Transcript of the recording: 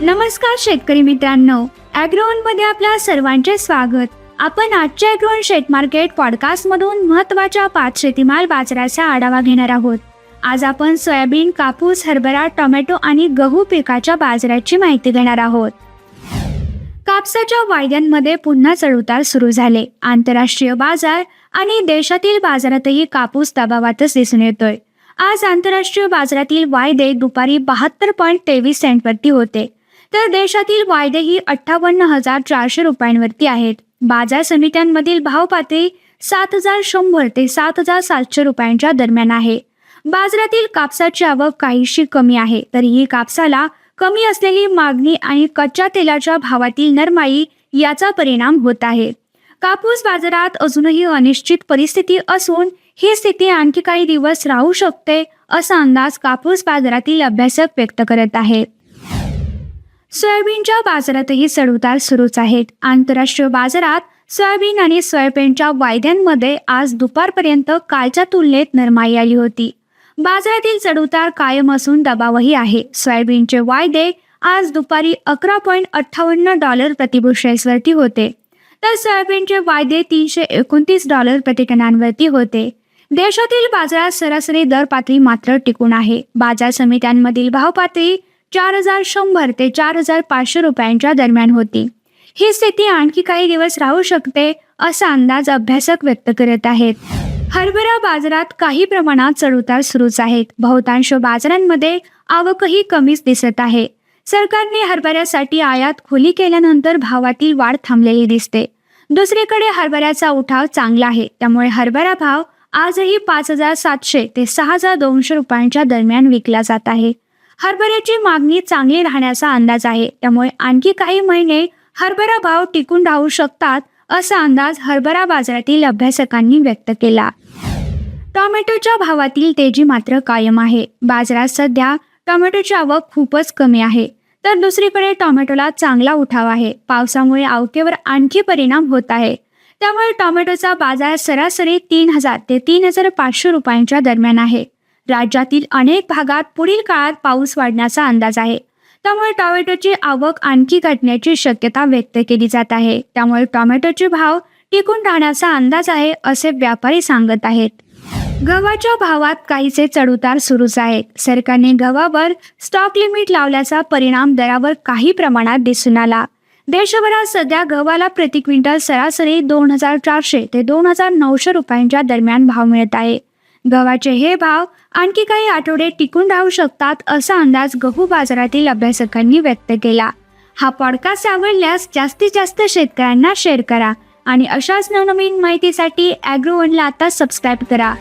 नमस्कार शेतकरी मित्रांनो ॲग्रोवनमध्ये आपल्या सर्वांचे स्वागत. आपण आजच्या ॲग्रोन शेत मार्केट पॉडकास्ट मधून महत्त्वाच्या पाच शेतीमाल बाजाराचा आढावा घेणार आहोत. आज आपण सोयाबीन कापूस हरभरा टोमॅटो आणि गहू पिकाच्या बाजाराची माहिती घेणार आहोत. कापसाच्या वायद्यांमध्ये पुन्हा चढउतार सुरू झाले. आंतरराष्ट्रीय बाजार आणि देशातील बाजारातही कापूस दबावातच दिसून येतोय. आज आंतरराष्ट्रीय बाजारातील वायदे दुपारी बहात्तर पॉईंट तेवीस सेंटवरती होते. तर देशातील वायदेही अठ्ठावन्न हजार चारशे रुपयांवरती आहेत. बाजार समित्यांमधील भाव पातळी सात हजार शंभर ते सात हजार सातशे रुपयांच्या दरम्यान आहे. बाजारातील कापसाची आवक काहीशी कमी आहे तरीही कापसाला कमी असलेली मागणी आणि कच्च्या तेलाच्या भावातील नरमाई याचा परिणाम होत आहे. कापूस बाजारात अजूनही अनिश्चित परिस्थिती असून ही स्थिती आणखी काही दिवस राहू शकते असा अंदाज कापूस बाजारातील अभ्यासक व्यक्त करत आहेत. सोयाबीनच्या बाजारातही चढउतार सुरूच आहेत. आंतरराष्ट्रीय बाजारात सोयाबीन आणि सोयाबीनच्या वायद्यांमध्ये आज दुपारपर्यंत कालच्या तुलनेत नरमाई आली होती. बाजारातील चढउतार कायम असून दबावही आहे. सोयाबीनचे वायदे आज दुपारी अकरा पॉईंट अठ्ठावन्न डॉलर प्रतिबुशेल्सवरती होते. तर सोयाबीनचे वायदे तीनशे एकोणतीस डॉलर प्रतिटनांवरती होते. देशातील बाजारात सरासरी दर पातळी मात्र टिकून आहे. बाजार समित्यांमधील भाव पातळी चार हजार शंभर ते चार हजार पाचशे रुपयांच्या दरम्यान होती. ही स्थिती आणखी काही दिवस राहू शकते असा अंदाज अभ्यासक व्यक्त करत आहेत. हरभरा बाजारात काही प्रमाणात चढउतार सुरूच आहेत. बहुतांश बाजारांमध्ये आवकही कमीच दिसत आहे. सरकारने हरभऱ्यासाठी आयात खुली केल्यानंतर भावातील वाढ थांबलेली दिसते. दुसरीकडे हरभऱ्याचा उठाव चांगला आहे. त्यामुळे हरभरा भाव आजही पाच हजार सातशे ते सहा हजार दोनशे रुपयांच्या दरम्यान विकला जात आहे. हरभऱ्याची मागणी चांगली राहण्याचा अंदाज आहे. त्यामुळे आणखी काही महिने हरभरा भाव टिकून राहू शकतात असा अंदाज हरभरा बाजारातील अभ्यासकांनी व्यक्त केला. टोमॅटोच्या भावातील तेजी मात्र कायम आहे. बाजारात सध्या टोमॅटोची आवक खूपच कमी आहे. तर दुसरीकडे टोमॅटोला चांगला उठाव आहे. पावसामुळे आवकेवर आणखी परिणाम होत आहे. त्यामुळे टोमॅटोचा बाजार सरासरी तीन हजार ते तीन हजार पाचशे रुपयांच्या दरम्यान आहे. राज्यातील अनेक भागात पुढील काळात पाऊस वाढण्याचा अंदाज आहे. त्यामुळे टोमॅटोची आवक आणखी घटण्याची शक्यता व्यक्त केली जात आहे. त्यामुळे टोमॅटोचे भाव टिकून राहण्याचा अंदाज आहे असे व्यापारी सांगत आहेत. गव्हाच्या भावात काहीसे चढउतार सुरूच आहेत. सरकारने गव्हावर स्टॉक लिमिट लावल्याचा परिणाम दरावर काही प्रमाणात दिसून आला. देशभरात सध्या गव्हाला प्रति क्विंटल सरासरी दोन हजार चारशे ते दोन हजार नऊशे रुपयांच्या दरम्यान भाव मिळत आहे. गव्हाचे हे भाव आणखी काही आठवडे टिकून राहू शकतात असा अंदाज गहू बाजारातील अभ्यासकांनी व्यक्त केला. हा पॉडकास्ट आवडल्यास जास्तीत जास्त शेतकऱ्यांना शेअर करा आणि अशाच नवनवीन माहितीसाठी ॲग्रोवनला आता सबस्क्राईब करा.